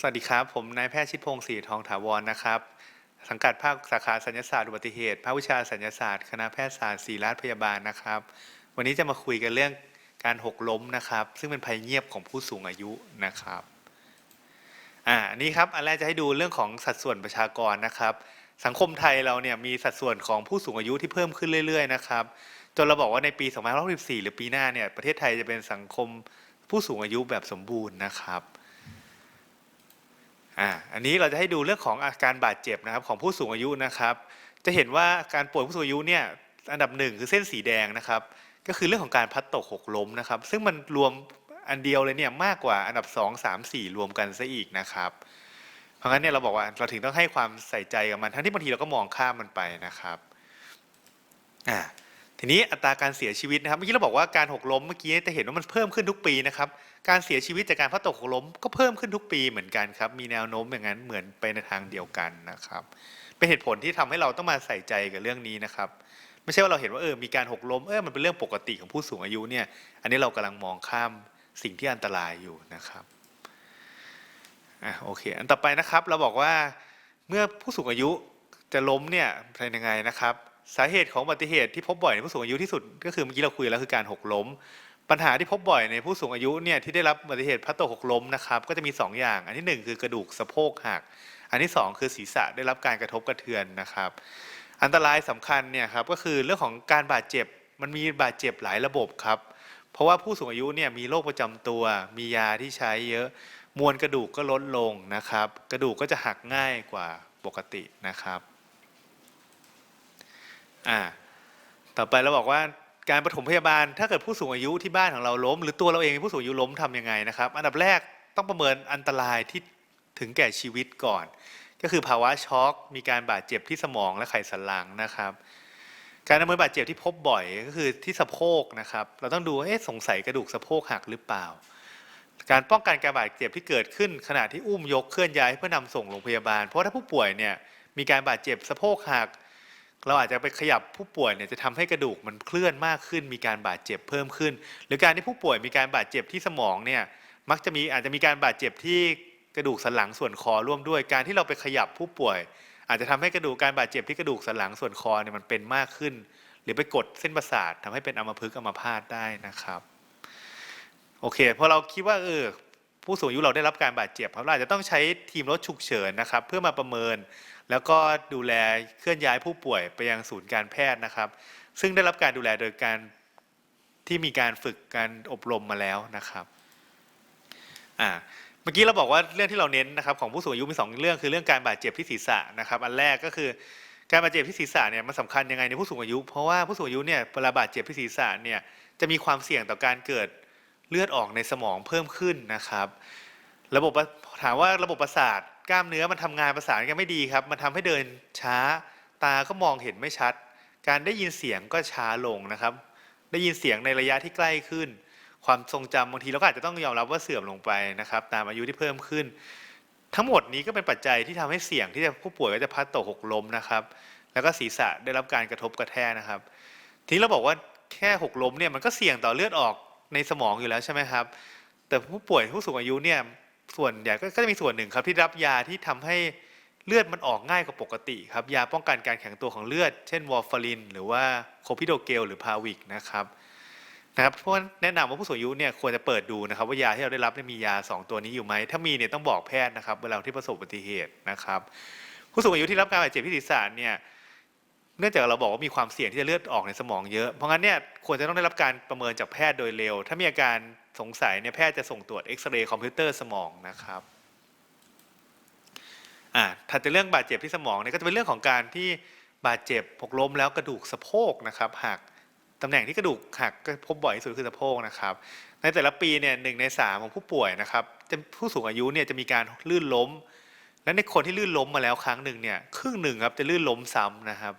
สวัสดีครับ ผมนายแพทย์ชิดพงศ์ศรีทองถาวรนะครับ สังกัดภาคสาขาสัญญาศาสตร์อุบัติเหตุภาควิชาสัญญาศาสตร์คณะแพทยศาสตร์ศิริราชพยาบาลนะครับ วันนี้จะมาคุยกันเรื่องการหกล้มนะครับ ซึ่งเป็นภัยเงียบของผู้สูงอายุนะครับอ่าอันนี้ครับอันแรกจะให้ดูเรื่องของสัดส่วนประชากรนะครับ สังคมไทยเราเนี่ยมีสัดส่วนของผู้สูงอายุที่เพิ่มขึ้นเรื่อย ๆ นะครับ จนเราบอกว่าในปี2564หรือปีหน้าเนี่ยประเทศไทยจะเป็นสังคมผู้สูงอายุแบบสมบูรณ์นะครับ อ่าอันนี้เราจะให้ดูเรื่องของอาการบาดเจ็บนะครับของผู้สูงอายุนะครับ จะเห็นว่าการป่วยผู้สูงอายุเนี่ยอันดับหนึ่งคือเส้นสีแดงนะครับ ก็คือเรื่องของการพัดตกหกล้มนะครับ ซึ่งมันรวมอันเดียวเลยเนี่ยมากกว่าอันดับ 2 3 4 รวมกันซะอีกนะครับ เพราะงั้นเนี่ยเราบอกว่าเราถึงต้องให้ความใส่ใจกับมันทั้งที่บางทีเราก็มองข้ามมันไปนะครับอ่า ทีนี้อัตราการเสียชีวิตนะครับเมื่อกี้เราบอกว่าการหกล้มเมื่อกี้จะเห็นว่ามันเพิ่มขึ้นทุกปีนะครับการเสียชีวิตจากการพลัดตกหกล้มก็เพิ่มขึ้นทุกปีเหมือนกันครับมีแนวโน้มอย่างนั้นเหมือนไปในทางเดียวกันนะครับ เป็นเหตุผลที่ทำให้เราต้องมาใส่ใจกับเรื่องนี้นะครับ ไม่ใช่ว่าเราเห็นว่าเออมีการหกล้มเออมันเป็นเรื่องปกติของผู้สูงอายุเนี่ยอันนี้เรากำลังมองข้ามสิ่งที่อันตรายอยู่นะครับอะโอเค อันต่อไปนะครับเราบอกว่าเมื่อผู้สูงอายุจะล้มเนี่ยเป็นยังไงนะครับ สาเหตุของอุบัติเหตุที่พบบ่อยในผู้สูงอายุที่สุดก็คือเมื่อกี้เราคุยแล้วคือการหกล้ม ปัญหาที่พบบ่อยในผู้สูงอายุเนี่ยที่ได้รับอุบัติเหตุพลัดตกหกล้มนะครับก็จะมี 2 อย่าง อันที่ 1 คือกระดูกสะโพกหัก อันที่ 2 คือศีรษะได้รับการกระทบกระเทือนนะครับ อันตรายสำคัญเนี่ยครับก็คือเรื่องของการบาดเจ็บมันมีบาดเจ็บหลายระบบครับเพราะว่าผู้สูงอายุเนี่ยมีโรคประจำตัว มียาที่ใช้เยอะมวลกระดูกก็ลดลงนะครับ กระดูกก็จะหักง่ายกว่าปกตินะครับ อ่า ต่อไปเราบอกว่าการปฐมพยาบาล ถ้าเกิดผู้สูงอายุที่บ้านของเราล้ม หรือตัวเราเองเป็นผู้สูงอายุล้มทำยังไงนะครับ อันดับแรกต้องประเมินอันตรายที่ถึงแก่ชีวิตก่อน ก็คือภาวะช็อก มีการบาดเจ็บที่สมองและไขสันหลังนะครับ การประเมินบาดเจ็บที่พบบ่อยก็คือที่สะโพกนะครับ เราต้องดูเอ๊ะสงสัยกระดูกสะโพกหักหรือเปล่า การป้องกันการบาดเจ็บที่เกิดขึ้น ขณะที่อุ้มยกเคลื่อนย้ายเพื่อนำส่งโรงพยาบาล เพราะถ้าผู้ป่วยเนี่ยมีการบาดเจ็บสะโพกหัก เราอาจจะไปขยับผู้ป่วยเนี่ยจะทำให้กระดูกมันเคลื่อนมากขึ้น มีการบาดเจ็บเพิ่มขึ้น หรือการที่ผู้ป่วยมีการบาดเจ็บที่สมองเนี่ยมักจะมีอาจจะมีการบาดเจ็บที่กระดูกสันหลังส่วนคอร่วมด้วย การที่เราไปขยับผู้ป่วย อาจจะทำให้กระดูกการบาดเจ็บที่กระดูกสันหลังส่วนคอเนี่ยมันเป็นมากขึ้น หรือไปกดเส้นประสาททำให้เป็นอัมพฤกษ์อัมพาตได้นะครับโอเคพอเราคิดว่าเออผู้สูงอายุเราได้รับการบาดเจ็บเราอาจจะต้องใช้ทีมรถฉุกเฉินนะครับ เพื่อมาประเมิน แล้วก็ดูแลเคลื่อนย้ายผู้ป่วยไปยังศูนย์การแพทย์นะครับ ซึ่งได้รับการดูแลโดยการที่มีการฝึกการอบรมมาแล้วนะครับอ่าเมื่อกี้เราบอกว่าเรื่องที่เราเน้นนะครับของผู้สูงอายุมีสองเรื่องคือเรื่องการบาดเจ็บที่ศีรษะนะครับ อันแรกก็คือการบาดเจ็บที่ศีรษะเนี่ยมันสำคัญยังไงในผู้สูงอายุ เพราะว่าผู้สูงอายุเนี่ยเวลาบาดเจ็บที่ศีรษะเนี่ยจะมีความเสี่ยงต่อการเกิดเลือดออกในสมองเพิ่มขึ้นนะครับ ระบบถามว่าระบบประสาท กล้ามเนื้อมันทำงานประสานกันไม่ดีครับ มันทำให้เดินช้า ตาก็มองเห็นไม่ชัด การได้ยินเสียงก็ช้าลงนะครับ ได้ยินเสียงในระยะที่ใกล้ขึ้น ความทรงจำบางทีเราก็อาจจะต้องยอมรับว่าเสื่อมลงไปนะครับ ตามอายุที่เพิ่มขึ้น ทั้งหมดนี้ก็เป็นปัจจัยที่ทำให้เสี่ยงที่จะผู้ป่วยก็จะพัดตกหกล้มนะครับ แล้วก็ศีรษะได้รับการกระทบกระแทกนะครับ ทีนี้เราบอกว่าแค่หกล้มเนี่ยมันก็เสี่ยงต่อเลือดออกในสมองอยู่แล้วใช่ไหมครับ แต่ผู้ป่วยผู้สูงอายุเนี่ย ส่วนใหญ่ก็จะมีส่วนหนึ่งครับที่รับยาที่ทำให้เลือดมันออกง่ายกว่าปกติครับยาป้องกันการแข็งตัวของเลือด เช่นวอร์ฟาริน หรือว่าโคพิโดเกลหรือพาวิกนะครับนะครับเพราะฉะนั้นแนะนำว่าผู้สูงอายุเนี่ยควรจะเปิดดูนะครับว่ายาที่เราได้รับมียา 2 ตัวนี้อยู่ไหมถ้ามีเนี่ยต้องบอกแพทย์นะครับเวลาที่ประสบอุบัติเหตุนะครับ ผู้สูงอายุที่รับการบาดเจ็บที่ศีรษะเนี่ยเนื่องจากเราบอกว่ามีความเสี่ยงที่จะเลือดออกในสมองเยอะเพราะงั้นเนี่ยควรจะต้องได้รับการประเมินจากแพทย์โดยเร็ว ถ้ามีอาการ สงสัยเนี่ยแพทย์จะส่งตรวจเอ็กซเรย์คอมพิวเตอร์สมองนะครับอ่าถัดจากเรื่องบาดเจ็บที่สมองเนี่ยก็จะเป็นเรื่องของการที่บาดเจ็บหกล้มแล้วกระดูกสะโพกนะครับหักตำแหน่งที่กระดูกหักก็พบบ่อยที่สุดคือสะโพกนะครับ ในแต่ละปีเนี่ยหนึ่งในสามของผู้ป่วยนะครับจะผู้สูงอายุเนี่ยจะมีการลื่นล้ม และในคนที่ลื่นล้มมาแล้วครั้งหนึ่งเนี่ยครึ่งหนึ่งครับจะลื่นล้มซ้ำนะครับ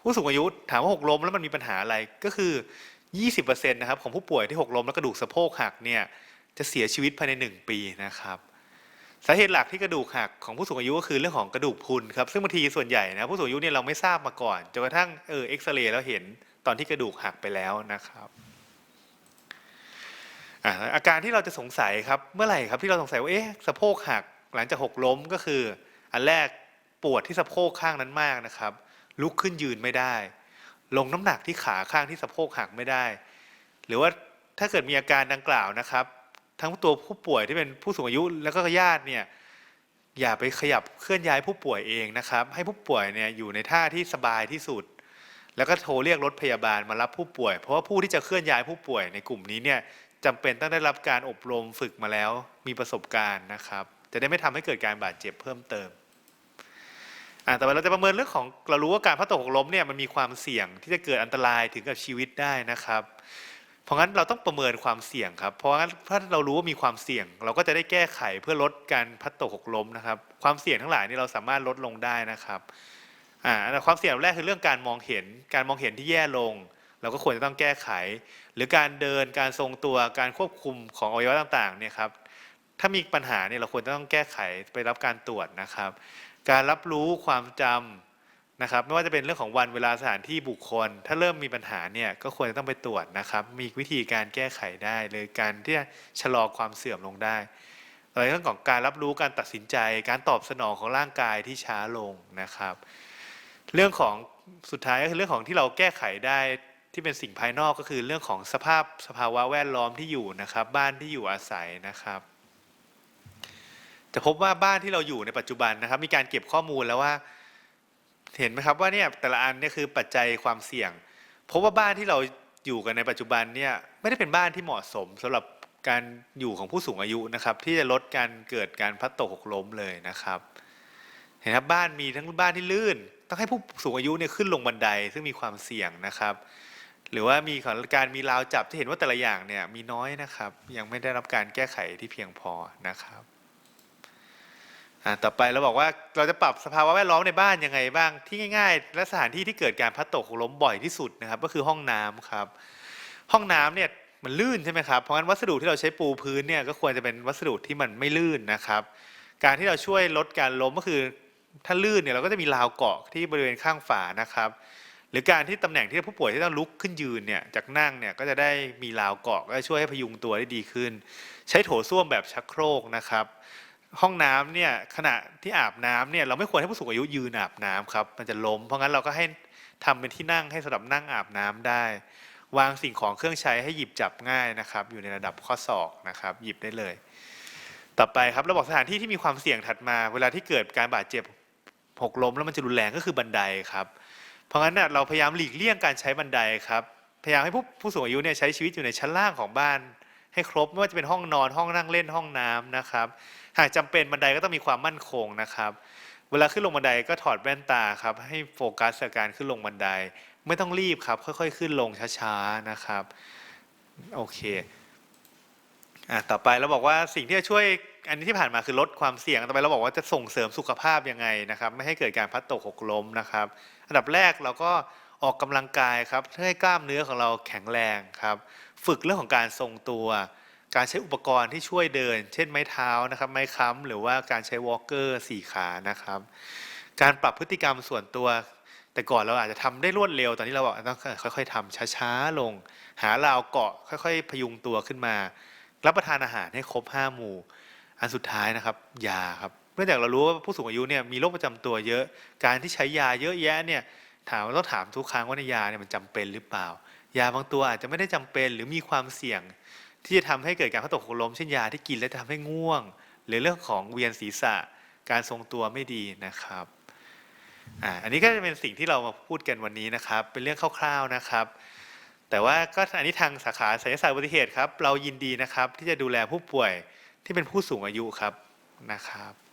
ผู้สูงอายุถามว่าหกล้มแล้วมันมีปัญหาอะไรก็คือ 20%นะครับของผู้ป่วยที่หกล้มแล้วกระดูกสะโพกหักเนี่ยจะเสียชีวิตภายใน 1 ปีนะครับสาเหตุหลักที่กระดูกหักของผู้สูงอายุก็คือเรื่องของกระดูกพุนครับซึ่งบางทีส่วนใหญ่นะผู้สูงอายุเนี่ยเราไม่ทราบมาก่อนจนกระทั่งเออเอ็กซเรย์แล้วเห็นตอนที่กระดูกหักไปแล้วนะครับอาการที่เราจะสงสัยครับเมื่อไหร่ครับที่เราสงสัยว่าเอ๊ะสะโพกหักหลังจากหกล้มก็คือ อันแรกปวดที่สะโพกข้างนั้นมากนะครับ ลุกขึ้นยืนไม่ได้ ลงน้ำหนักที่ขาข้างที่สะโพกหักไม่ได้ หรือว่าถ้าเกิดมีอาการดังกล่าวนะครับ ทั้งตัวผู้ป่วยที่เป็นผู้สูงอายุแล้วก็ญาติเนี่ยอย่าไปขยับเคลื่อนย้ายผู้ป่วยเองนะครับ ให้ผู้ป่วยเนี่ยอยู่ในท่าที่สบายที่สุด แล้วก็โทรเรียกรถพยาบาลมารับผู้ป่วย เพราะว่าผู้ที่จะเคลื่อนย้ายผู้ป่วยในกลุ่มนี้เนี่ยจำเป็นต้องได้รับการอบรมฝึกมาแล้ว มีประสบการณ์นะครับ จะได้ไม่ทำให้เกิดการบาดเจ็บเพิ่มเติม อ่าแต่เราจะประเมินเรื่องของเรารู้ว่าการพัดตกหกล้มเนี่ยมันมีความเสี่ยงที่จะเกิดอันตรายถึงกับชีวิตได้นะครับ เพราะงั้นเราต้องประเมินความเสี่ยงครับ เพราะงั้นถ้าเรารู้ว่ามีความเสี่ยง เราก็จะได้แก้ไขเพื่อลดการพัดตกหกล้มนะครับ ความเสี่ยงทั้งหลายนี่เราสามารถลดลงได้นะครับอ่าความเสี่ยงแรกคือเรื่องการมองเห็น การมองเห็นที่แย่ลง เราก็ควรจะต้องแก้ไข หรือการเดินการทรงตัวการควบคุมของอวัยวะต่างๆเนี่ยครับถ้ามีปัญหาเนี่ยเราควรจะต้องแก้ไขไปรับการตรวจนะครับ การรับรู้ความจำนะครับ ไม่ว่าจะเป็นเรื่องของวันเวลาสถานที่บุคคล ถ้าเริ่มมีปัญหาเนี่ยก็ควรจะต้องไปตรวจนะครับ มีวิธีการแก้ไขได้เลยการที่จะชะลอความเสื่อมลงได้อะไรเรื่องของการรับรู้การตัดสินใจ การตอบสนองของร่างกายที่ช้าลงนะครับ เรื่องของสุดท้ายก็คือเรื่องของที่เราแก้ไขได้ที่เป็นสิ่งภายนอกก็คือเรื่องของสภาพสภาวะแวดล้อมที่อยู่นะครับ บ้านที่อยู่อาศัยนะครับ จะพบว่าบ้านที่เราอยู่ในปัจจุบันนะครับ มีการเก็บข้อมูลแล้วว่า เห็นไหมครับว่าเนี่ยแต่ละอันเนี่ยคือปัจจัยความเสี่ยงพบว่าบ้านที่เราอยู่กันในปัจจุบันเนี่ยไม่ได้เป็นบ้านที่เหมาะสมสำหรับการอยู่ของผู้สูงอายุนะครับ ที่จะลดการเกิดการพัดตกหกล้มเลยนะครับ เห็นครับบ้านมีทั้งบ้านที่ลื่น ต้องให้ผู้สูงอายุเนี่ยขึ้นลงบันไดซึ่งมีความเสี่ยงนะครับ หรือว่ามีของการมีราวจับที่เห็นว่าแต่ละอย่างเนี่ยมีน้อยนะครับ ยังไม่ได้รับการแก้ไขที่เพียงพอนะครับ อ่าต่อไปเราบอกว่าเราจะปรับสภาวะแวดล้อมในบ้านยังไงบ้างที่ง่าย ๆ และสถานที่ที่เกิดการพัดตกหกล้มบ่อยที่สุดนะครับ ก็คือห้องน้ำครับ ห้องน้ำเนี่ยมันลื่นใช่ไหมครับเพราะงั้นวัสดุที่เราใช้ปูพื้นเนี่ยก็ควรจะเป็นวัสดุที่มันไม่ลื่นนะครับ การที่เราช่วยลดการล้มก็คือถ้าลื่นเนี่ยเราก็จะมีราวเกาะที่บริเวณข้างฝานะครับ หรือการที่ตำแหน่งที่ผู้ป่วยที่ต้องลุกขึ้นยืนเนี่ยจากนั่งเนี่ยก็จะได้มีราวเกาะก็จะช่วยให้พยุงตัวได้ดีขึ้น ใช้โถส้วมแบบชักโครกนะครับ ห้องน้ำเนี่ยขณะที่อาบน้ำเนี่ยเราไม่ควรให้ผู้สูงอายุยืนอาบน้ำครับมันจะล้ม เพราะงั้นเราก็ให้ทำเป็นที่นั่งให้สำหรับนั่งอาบน้ำได้ วางสิ่งของเครื่องใช้ให้หยิบจับง่ายนะครับ อยู่ในระดับข้อศอกนะครับ หยิบได้เลย ต่อไปครับเราบอกสถานที่ที่มีความเสี่ยงถัดมา เวลาที่เกิดการบาดเจ็บหกล้มแล้วมันจะรุนแรงก็คือบันไดครับ เพราะงั้นน่ะเราพยายามหลีกเลี่ยงการใช้บันไดครับพยายามให้ผู้ผู้สูงอายุเนี่ยใช้ชีวิตอยู่ในชั้นล่างของบ้าน ให้ครบไม่ว่าจะเป็นห้องนอนห้องนั่งเล่นห้องน้ำนะครับากจำเป็นบันไดก็ต้องมีความมั่นคงนะครับ เวลาขึ้นลงบันไดก็ถอดแว่นตาครับ ให้โฟกัสกับการขึ้นลงบันได ไม่ต้องรีบครับ ค่อยๆ ขึ้นลงช้าๆนะครับโอเคอะต่อไปเราบอกว่าสิ่งที่จะช่วยอันนี้ที่ผ่านมาคือลดความเสี่ยง ต่อไปเราบอกว่าจะส่งเสริมสุขภาพยังไงนะครับ ไม่ให้เกิดการพัดตกหกล้มนะครับ อันดับแรกเราก็ออกกำลังกายครับเพื่อให้กล้ามเนื้อของเราแข็งแรงครับ ฝึกเรื่องของการทรงตัว การใช้อุปกรณ์ที่ช่วยเดิน เช่นไม้เท้านะครับ ไม้ค้ำหรือว่าการใช้วอล์กเกอร์สี่ขานะครับ การปรับพฤติกรรมส่วนตัว แต่ก่อนเราอาจจะทำได้รวดเร็ว ตอนนี้เราบอกต้องค่อย ๆทำช้าๆลง หาราวเกาะค่อย ๆ พยุงตัวขึ้นมา รับประทานอาหารให้ครบห้าหมู่ อันสุดท้ายนะครับยาครับเนื่องจากเรารู้ว่าผู้สูงอายุเนี่ยมีโรคประจำตัวเยอะ การที่ใช้ยาเยอะแยะเนี่ยถามต้องถามทุกครั้งว่าในยาเนี่ยมันจำเป็นหรือเปล่า ยาบางตัวอาจจะไม่ได้จำเป็นหรือมีความเสี่ยง ที่จะทำให้เกิดการพัดตกหกล้มเช่นยาที่กินแล้วจะทำให้ง่วง หรือเรื่องของเวียนศีรษะการทรงตัวไม่ดีนะครับอ่าอันนี้ก็จะเป็นสิ่งที่เรามาพูดกันวันนี้นะครับ เป็นเรื่องคร่าวๆนะครับ แต่ว่าก็อันนี้ทางสาขาศัลยศาสตร์อุบัติเหตุครับ เรายินดีนะครับที่จะดูแลผู้ป่วยที่เป็นผู้สูงอายุครับนะครับ